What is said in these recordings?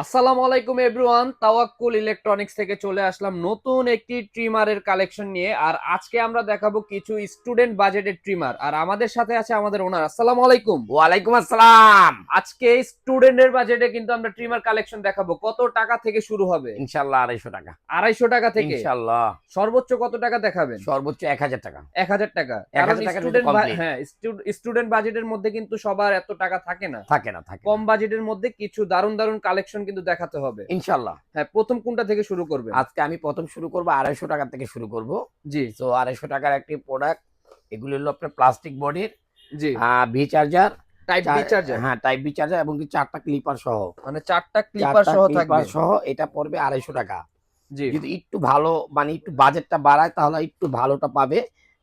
আসসালামু আলাইকুম এভরিওয়ান তাওয়াক্কুল ইলেকট্রনিক্স থেকে চলে আসলাম নতুন একটি ট্রিমারের কালেকশন নিয়ে আর আজকে আমরা দেখাবো কিছু স্টুডেন্ট বাজেটের ট্রিমার আর আমাদের সাথে আছে আমাদের ওনার আসসালামু আলাইকুম। ওয়ালাইকুম আসসালাম। আজকে স্টুডেন্টের বাজেটে কিন্তু আমরা ট্রিমার কালেকশন দেখাবো কত টাকা থেকে শুরু হবে? ইনশাল্লাহ আড়াইশো টাকা। আড়াইশো টাকা থেকে? ইনশাল্লাহ। সর্বোচ্চ কত টাকা দেখাবেন? সর্বোচ্চ এক হাজার টাকা। এক হাজার টাকা। 1000 স্টুডেন্ট হ্যাঁ স্টুডেন্ট বাজেটের মধ্যে কিন্তু সবার এত টাকা থাকে না। থাকে না থাকে কম বাজেটের মধ্যে কিছু দারুণ দারুণ কালেকশন কিন্তু দেখাতে হবে। ইনশাল্লাহ হ্যাঁ প্রথম কোনটা থেকে শুরু করবে? আজকে আমি প্রথম শুরু করব আড়াইশো টাকা থেকে শুরু করব। জি। তো আড়াইশো টাকার একটি প্রোডাক্ট এগুলি হলো আপনার প্লাস্টিক বডির জি। V charger type B charger হ্যাঁ টাইপ বি চার্জার এবং কি চারটা ক্লিপার সহ। মানে চারটা ক্লিপার সহ থাকবে? সহ এটা পড়বে আড়াইশো টাকা। জি। যদি একটু ভালো মানে একটু বাজেটটা বাড়ায় তাহলে একটু ভালোটা পাবে।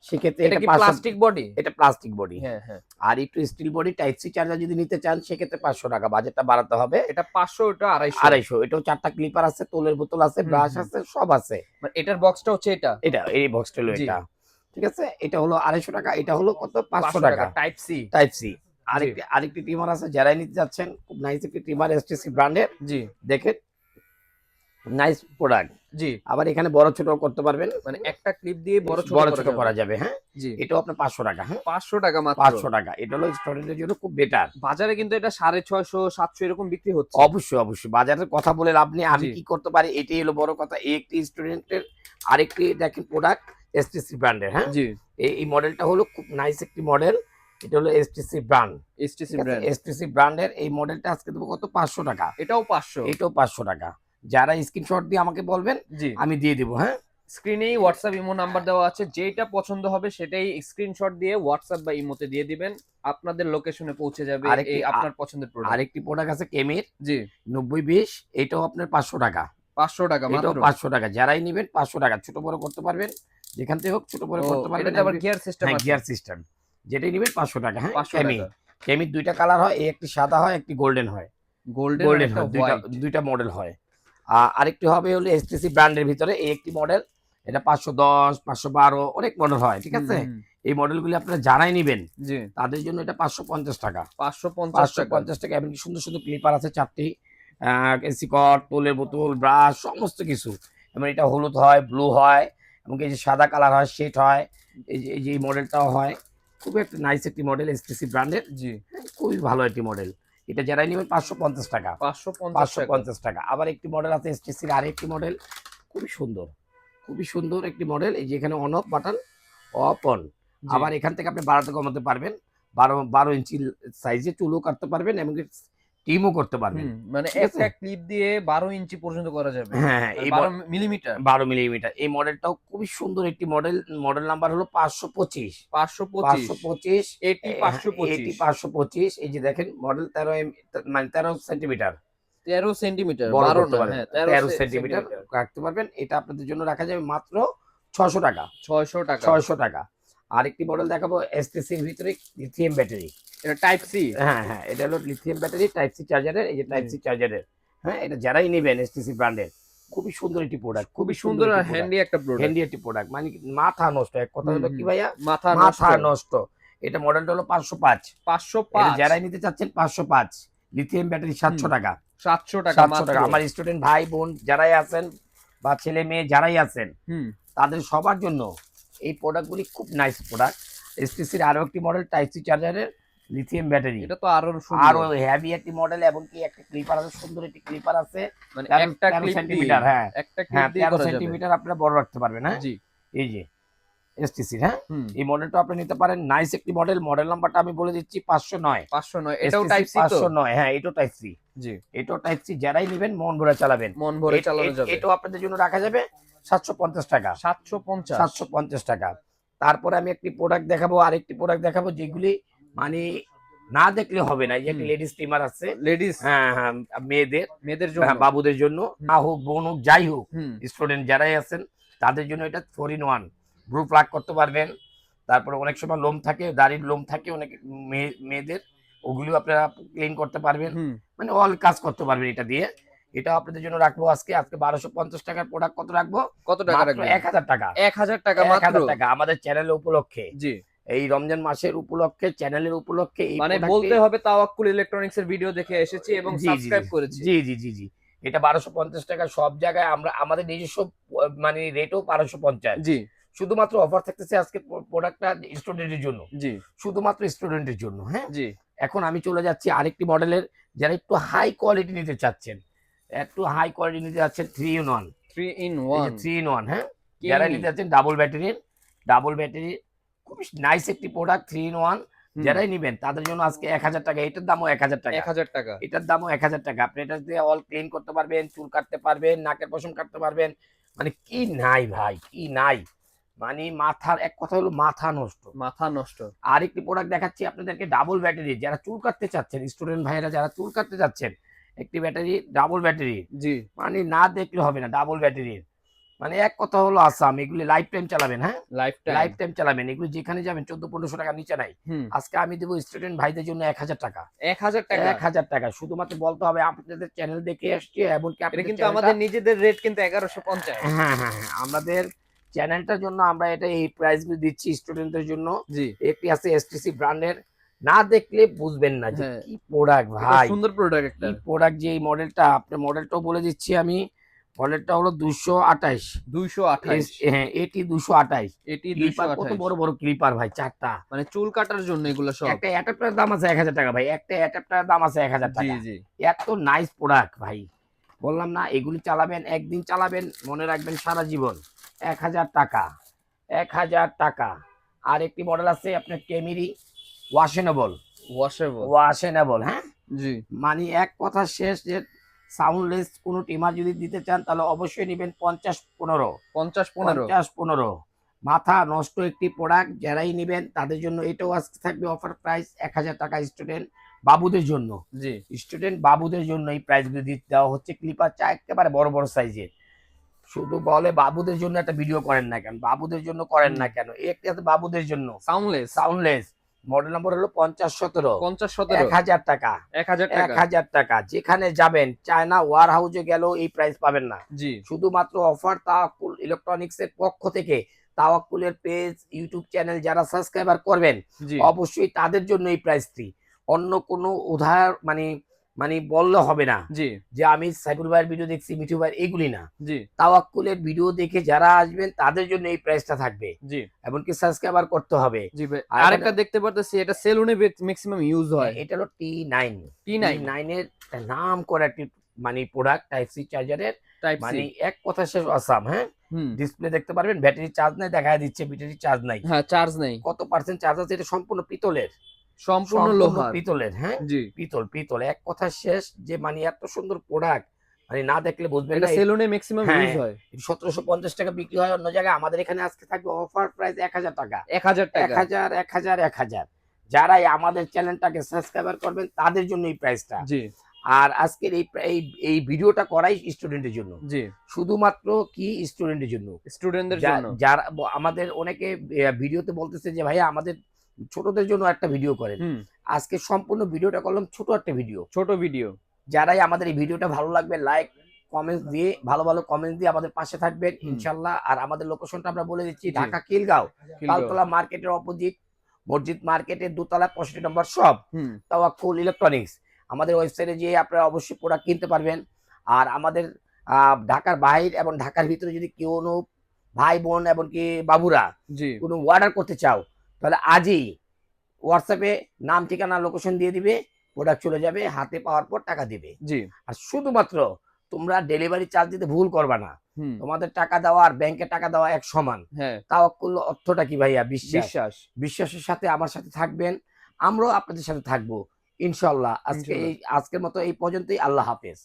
সেক্ষেত্রে এটা প্লাস্টিক বডি এটা প্লাস্টিক বডি হ্যাঁ হ্যাঁ। আর একটু steel body type C charger যদি নিতে চান সেক্ষেত্রে পাঁচশো টাকা বাজেটটা বাড়াতে হবে। এটা পাঁচশো এটা আড়াইশো। আড়াইশো। এটাও চারটা ক্লিপার আছে তোলের বোতল আছে ব্রাশ আছে সব আছে। মানে এটার বক্সটা হচ্ছে এটা? এটা এই বক্সটা হলো এটা। ঠিক আছে? এটা হলো আড়াইশো টাকা এটা হলো কত? পাঁচশো টাকা। টাইপ সি টাইপ সি আরেকটি আরেকটি টিমার আছে যারাই নিতে যাচ্ছেন খুব নাইস একটি টিমার এসটিসি ব্র্যান্ডের জি। দেখেন নাইস প্রোডাক্ট জি। আবার এখানে বড় ছোট করতে পারবেন। মানে একটা ক্লিপ দিয়ে বড় ছোট বড় ছোট করা যাবে হ্যাঁ? জি। এটাও আপনার পাঁচশো টাকা হ্যাঁ? পাঁচশো টাকা মাত্র। পাঁচশো টাকা। এটা হলো স্টুডেন্টের জন্য খুব বেটার বাজারে কিন্তু এটা সাড়ে ছয়শো সাতশো এরকম বিক্রি হচ্ছে। অবশ্যই অবশ্যই। বাজারের কথা বলে লাভ নেই। আমি কি করতে পারি? এটাই হলো বড় কথা। এই একটি স্টুডেন্টের আরেকটি দেখেন প্রোডাক্ট এসটিসি ব্র্যান্ডের হ্যাঁ? জি। এই মডেলটা হলো খুব নাইস একটি মডেল এটা হলো STC brand STC brand STC ব্র্যান্ডের এই মডেলটা আজকে দেবো কত? পাঁচশো টাকা। এটাও পাঁচশো। এটাও পাঁচশো টাকা। যারা স্ক্রিনশট দিয়ে আমাকে বলবেন আমি দিয়ে দিব হ্যাঁ? স্ক্রিনেই হোয়াটসঅ্যাপ ইমো নাম্বার দেওয়া আছে যেটা পছন্দ হবে সেটাই স্ক্রিনশট দিয়ে হোয়াটসঅ্যাপ বা ইমোতে দিয়ে দিবেন আপনাদের লোকেশনে পৌঁছে যাবে এই আপনার পছন্দের প্রোডাক্ট আরেকটি প্রোডাক্ট আছে কেমির জি। নব্বই বিশ এটাও আপনার পাঁচশো টাকা। পাঁচশো টাকা এটাও পাঁচশো টাকা যারাই নেবেন পাঁচশো টাকা ছোট বড় করতে পারবেন যেখান থেকে হোক ছোট বড় করতে পারবেন আবার গিয়ার সিস্টেম আছে। গিয়ার সিস্টেম যেটাই নেবেন পাঁচশো টাকা হ্যাঁ কেমি কেমির দুইটা কালার হয় এই একটি সাদা হয় একটি গোল্ডেন হয়। গোল্ডেন গোল্ডেন হয় দুইটা দুইটা মডেল হয়। আরেকটি হবে হলো এসটিসি ব্র্যান্ডের ভিতরে এই একটি মডেল এটা পাঁচশো দশ পাঁচশো বারো অনেক মডেল হয় ঠিক আছে? এই মডেলগুলি আপনারা যারাই নিবেন তাদের জন্য এটা পাঁচশো পঞ্চাশ টাকা। পাঁচশো পঞ্চাশ পাঁচশো টাকা পঞ্চাশ টাকা। এমনকি সুন্দর সুন্দর ক্লিপার আছে চারটি এসি কট তোলের বোতল ব্রাশ সমস্ত কিছু। এবং এটা হলুদ হয় ব্লু হয় এবং এই যে সাদা কালার হয় শেড হয় এই যে এই যে এই মডেলটাও হয়। খুবই একটা নাইস একটি মডেল এসটিসি ব্র্যান্ডের। জি। খুবই ভালো একটি মডেল এটা যারাই নেবেন পাঁচশো পঞ্চাশ টাকা। পাঁচশো পঞ্চাশ পাঁচশো টাকা পঞ্চাশ টাকা। আবার একটি মডেল আছে এসটিসির আরেকটি মডেল খুবই সুন্দর খুবই সুন্দর একটি মডেল এই যে এখানে on off button off on আবার এখান থেকে আপনি বাড়াতে কমাতে পারবেন। বারো বারো ইঞ্চি সাইজে চুলও কাটতে পারবেন এমনকি টিমও করতে পারবেন। মানে একটা ক্লিপ দিয়ে বারো ইঞ্চি পর্যন্ত করা যাবে। হ্যাঁ হ্যাঁ, এই বারো মিলিমিটার বারো মিলিমিটার এই মডেলটাও খুবই সুন্দর একটি মডেল মডেল নাম্বার হলো পাঁচশো পঁচিশ। পাঁচশো পঁচিশ। পাঁচশো পঁচিশ এটি পাঁচশো পঁচিশ। পাঁচশো পঁচিশ। এই যে দেখেন মডেল তেরো মানে তেরো সেন্টিমিটার তেরো সেন্টিমিটার বারো হ্যাঁ তেরো সেন্টিমিটার রাখতে পারবেন। এটা আপনাদের জন্য রাখা যাবে মাত্র ছশো টাকা। ছয়শো টাকা। ছয়শো টাকা। আরেকটি মডেল দেখাবো এসটিসির ভিতরে লিথিয়াম ব্যাটারি এটা টাইপ সি হ্যাঁ হ্যাঁ এটা হলো লিথিয়াম ব্যাটারি টাইপ সি চার্জারের এই যে টাইপ সি চার্জারের হ্যাঁ এটা যারাই নেবেন এসটিসি ব্র্যান্ডের খুবই সুন্দর একটি প্রোডাক্ট খুবই সুন্দর আর হ্যান্ডি একটা প্রোডাক্ট হ্যান্ডি একটি প্রোডাক্ট মানে মাথা নষ্ট এক কথা হলো কি ভাইয়া? মাথা মাথা নষ্ট। এটা মডেলটা হলো পাঁচশো পাঁচ। পাঁচশো পাঁচ। যারাই নিতে চাচ্ছেন পাঁচশো পাঁচ। লিথিয়াম ব্যাটারি সাতশো টাকা। সাতশো টাকা টাকা। আমার স্টুডেন্ট ভাই বোন যারাই আছেন বা ছেলে মেয়ে যারাই আছেন হুম। তাদের সবার জন্য এই প্রোডাক্টগুলি খুব নাইস প্রোডাক্ট এসটিসির আরও একটি মডেল টাইপ সি চার্জারের লিথিয়াম ব্যাটারি এটা তো আরও আরও হ্যাভি হেভি একটি মডেল এবং কি একটা ক্লিপার আছে সুন্দর একটি ক্লিপার আছে। মানে একটা ক্লিপ সেন্টিমিটার হ্যাঁ। একটা ক্লিপ দিয়ে সেন্টিমিটার আপনারা বড় রাখতে পারবেন হ্যাঁ? জি। এই যে। এসটিসির হ্যাঁ? এই মডেলটা আপনি নিতে পারেন। নাইস একটি মডেল মডেল নাম্বারটা আমি বলে দিচ্ছি পাঁচশো নয়। পাঁচশো নয় এটাও টাইপ সি পাঁচশো নয় হ্যাঁ এটাও টাইপ সি জি। এটাও টাইপ সি যারাই নেবেন মন ভরে চালাবেন। মন ভরে চালানো যাবে। এটাও আপনাদের জন্য রাখা যাবে সাতশো পঞ্চাশ টাকা। সাতশো পঞ্চাশ। সাতশো পঞ্চাশ টাকা। তারপরে আমি একটি প্রোডাক্ট দেখাবো আরেকটি প্রোডাক্ট দেখাবো যেগুলি মানে না দেখলে হবে না। যে লেডিস স্টিমার আছে। লেডিস হ্যাঁ হ্যাঁ মেয়েদের। মেয়েদের জন্য। হ্যাঁ, বাবুদের জন্য। মা হোক বোন হোক যাই হোক স্টুডেন্ট যারাই আছেন তাদের জন্য এটা ফোর ইন ওয়ান ব্রু প্লাগ করতে পারবেন। তারপরে অনেক সময় লোম থাকে দাড়ির লোম থাকে অনেক মেয়ে- মেয়েদের। ওগুলিও আপনারা ক্লিন করতে পারবেন। মানে অল কাজ করতে পারবেন এটা দিয়ে। এটা আপনাদের জন্য রাখব আজকে। আজকে বারোশো পঞ্চাশ টাকার প্রোডাক্ট কত রাখব? কত টাকা রাখবেন? এক হাজার টাকা। এক হাজার টাকা এক হাজার টাকা আমাদের চ্যানেল উপলক্ষে। জি। এই রমজান মাসের উপলক্ষে চ্যানেলের উপলক্ষে মানে বলতে হবে তাওয়াক্কুল ইলেকট্রনিক্স এর ভিডিও দেখে এসেছি এবং সাবস্ক্রাইব। করেছি। জি জি জি জি। এটা বারোশো পঞ্চাশ টাকা সব জায়গায় আমরা আমাদের নিজস্ব মানে রেটও বারোশো পঞ্চাশ। জি। শুধুমাত্র অফার থাকতেছে আজকে প্রোডাক্টটা স্টুডেন্টের জন্য। জি। শুধুমাত্র স্টুডেন্টের জন্য হ্যাঁ? জি। এখন আমি চলে যাচ্ছি আরেকটি মডেলের যারা একটু হাই কোয়ালিটি নিতে চাচ্ছেন। একটু হাই কোয়ালিটি নিতে যাচ্ছেন three in one three in one three in one হ্যাঁ? যারা নিতে যাচ্ছেন ডাবল ব্যাটারির ডাবল ব্যাটারি খুব নাইস একটি প্রোডাক্ট থ্রি ইন ওয়ান যারাই নিবেন তাদের জন্য আজকে এক হাজার টাকা এটার দামও এক হাজার টাকা। এক হাজার টাকা। এটার দামও এক হাজার টাকা। আপনি এটা দিয়ে অল ক্লিন করতে পারবেন চুল কাটতে পারবেন নাকের পশম কাটতে পারবেন। মানে কি নাই ভাই কি নাই। মানে মাথার এক কথা হলো মাথা নষ্ট। মাথা নষ্ট। আরেকটি প্রোডাক্ট দেখাচ্ছি আপনাদেরকে ডাবল ব্যাটারি যারা চুল কাটতে চাচ্ছেন স্টুডেন্ট ভাইরা যারা চুল কাটতে চাচ্ছেন একটি ব্যাটারি ডাবল ব্যাটারি জি। মানে না দেখলে হবে না ডাবল ব্যাটারির মানে এক কথা হলো আসাম এগুলি লাইফ টাইম চালাবেন হ্যাঁ? লাইফ লাইফ টাইম টাইম চালাবেন। এগুলো যেখানে যাবেন চোদ্দ পনেরোশো টাকা নিচে নাই। আজকে আমি দেবো স্টুডেন্ট ভাইদের জন্য এক হাজার টাকা। এক হাজার টাকা? এক হাজার টাকা। শুধুমাত্র বলতে হবে আপনাদের চ্যানেল দেখে আসছি এমনকি আপনাদের কিন্তু আমাদের নিজেদের রেট কিন্তু এগারোশো পঞ্চাশ। হ্যাঁ হ্যাঁ হ্যাঁ। আমাদের চ্যানেলটার জন্য আমরা এটা এই প্রাইসগুলো দিচ্ছি স্টুডেন্টদের জন্য। একটি আছে এসটিসি ব্র্যান্ডের না দেখলে বুঝবেন না যে হ্যাঁ। কি প্রোডাক্ট ভাই। সুন্দর প্রোডাক্ট একটা। প্রোডাক্ট যে এই মডেলটা আপনার মডেলটাও বলে দিচ্ছি আমি। মডেলটা হলো দুশো আঠাইশ দুইশো আঠাইশ হ্যাঁ এটি দুশো আঠাইশ এটি ক্লিপার কত বড় বড় ক্লিপার ভাই চারটা। মানে চুল কাটার জন্য এগুলো সব। একটা অ্যাডাপ্টার দাম আছে এক হাজার টাকা ভাই। একটা অ্যাডাপ্টার দাম আছে এক হাজার জি টাকা। জি। এত নাইস প্রোডাক্ট ভাই। বললাম না এগুলি চালাবেন একদিন চালাবেন মনে রাখবেন সারা জীবন। এক হাজার টাকা এক হাজার টাকা। আর একটি মডেল আছে আপনার কেমিরি ওয়াশেনেবল ওয়াশেবল ওয়াশেনেবল হ্যাঁ? জি। মানে এক কথা শেষ যে সাউন্ডলেস কোনো টিমার যদি দিতে চান তাহলে অবশ্যই নেবেন পঞ্চাশ পনেরো। পঞ্চাশ পনেরো। পঞ্চাশ পনেরো। মাথা নষ্ট একটি প্রোডাক্ট যারাই নেবেন তাদের জন্য এটাও আজকে থাকবে অফার প্রাইস এক হাজার টাকা স্টুডেন্ট বাবুদের জন্য। জি। স্টুডেন্ট বাবুদের জন্য এই প্রাইসগুলো দিতে দেওয়া হচ্ছে। ক্লিপার চা একেবারে বড় বড় সাইজের শুধু বলে বাবুদের জন্য একটা ভিডিও করেন না কেন? বাবুদের জন্য করেন না কেন? একটি আছে বাবুদের জন্য। সাউন্ডলেস সাউন্ডলেস মডেল নম্বর হলো পঞ্চাশ সতেরো। পঞ্চাশ সতেরো। এক হাজার টাকা। এক হাজার এক টাকা হাজার টাকা। যেখানে যাবেন চায়না ওয়ার হাউসে গেলেও এই প্রাইস পাবেন না। জি। শুধুমাত্র অফার তাওয়াক্কুল ইলেকট্রনিক্স এর পক্ষ থেকে তাওয়াক্কুলের পেজ ইউটিউব চ্যানেল যারা সাবস্ক্রাইবার করবেন অবশ্যই তাদের জন্য এই প্রাইসটি অন্য কোনো উধার মানে মানে বললে হবে না। যে আমি সাইফুল ভাইয়ের ভিডিও দেখছি মিঠু ভাইয়ের এগুলি না। তাওয়াক্কুলের ভিডিও দেখে যারা আসবেন তাদের জন্য এই প্রাইসটা থাকবে। এমনকি সাবস্ক্রাইবার করতে হবে। আর আরেকটা দেখতে পারতেছি এটা সেলুনে ম্যাক্সিমাম ইউজ হয়। এটা হলো টি নাইন টি নাইন নাইনের নাম করা একটি মানে প্রোডাক্ট টাইপ সি চার্জারের মানে এক কথা শেষ আসাম হ্যাঁ? ডিসপ্লে দেখতে পারবেন ব্যাটারি চার্জ নাই দেখা দিচ্ছে ব্যাটারি চার্জ নাই। হ্যাঁ চার্জ নাই। কত পার্সেন্ট চার্জ আছে এটা সম্পূর্ণ পিতলের। সম্পূর্ণ লোহার। পিতলের হ্যাঁ? জি। পিতল পিতল। এক কথা শেষ যে মানে এত সুন্দর প্রোডাক্ট মানে না দেখলে বুঝবেন এটা সেলুনে ম্যাক্সিমাম। ইউজ হয়। সতেরোশো পঞ্চাশ টাকা বিক্রি হয় অন্য জায়গায়। আমাদের এখানে আজকে থাকবে অফার প্রাইস এক হাজার টাকা। এক হাজার এক টাকা হাজার এক হাজার এক হাজার। যারাই আমাদের চ্যানেলটাকে সাবস্ক্রাইবার করবেন তাদের জন্য এই প্রাইসটা জি। আর আজকের এই এই ভিডিওটা করাই স্টুডেন্টের জন্য। জি। শুধুমাত্র কি স্টুডেন্টের জন্য? স্টুডেন্টদের জন্য। যারা আমাদের অনেকে ভিডিওতে বলতেছে যে ভাইয়া আমাদের ছোটদের জন্য একটা ভিডিও করেন। আজকে সম্পূর্ণ ভিডিওটা করলাম ছোট একটা ভিডিও ছোট ভিডিও যারাই আমাদের এই ভিডিওটা ভালো লাগবে লাইক কমেন্টস দিয়ে ভালো ভালো কমেন্টস দিয়ে আমাদের পাশে থাকবেন। ইনশাল্লাহ। আর আমাদের লোকেশনটা আমরা বলে দিচ্ছি ঢাকা কিলগাঁও। তালতলা মার্কেটের অপোজিট মসজিদ মার্কেটের দোতলা পঁয়ষট্টি নম্বর শপ হুম। তাওয়াক্কুল ইলেকট্রনিক্স আমাদের ওয়েবসাইটে গিয়ে আপনারা অবশ্যই প্রোডাক্ট কিনতে পারবেন। আর আমাদের ঢাকার বাইরে এবং ঢাকার ভিতরে যদি কেউ ভাই বোন এমনকি বাবুরা জি। কোনো অর্ডার করতে চাও তাহলে আজই হোয়াটসঅ্যাপে নাম ঠিকানা লোকেশন দিয়ে দিবে প্রোডাক্ট চলে যাবে হাতে পাওয়ার পর টাকা দিবে। জি। আর শুধুমাত্র তোমরা ডেলিভারি চার্জ দিতে ভুল করবা না। তোমাদের টাকা দেওয়া আর ব্যাংকে টাকা দেওয়া এক সমান। হ্যাঁ। তাওয়াক্কুল অর্থটা কি ভাইয়া? বিশ্বাস। বিশ্বাস। বিশ্বাসের সাথে আমার সাথে থাকবেন। আমরাও আপনাদের সাথে থাকব ইনশাল্লাহ আজকে এই আজকের মতো এই পর্যন্তই। আল্লাহ হাফেজ।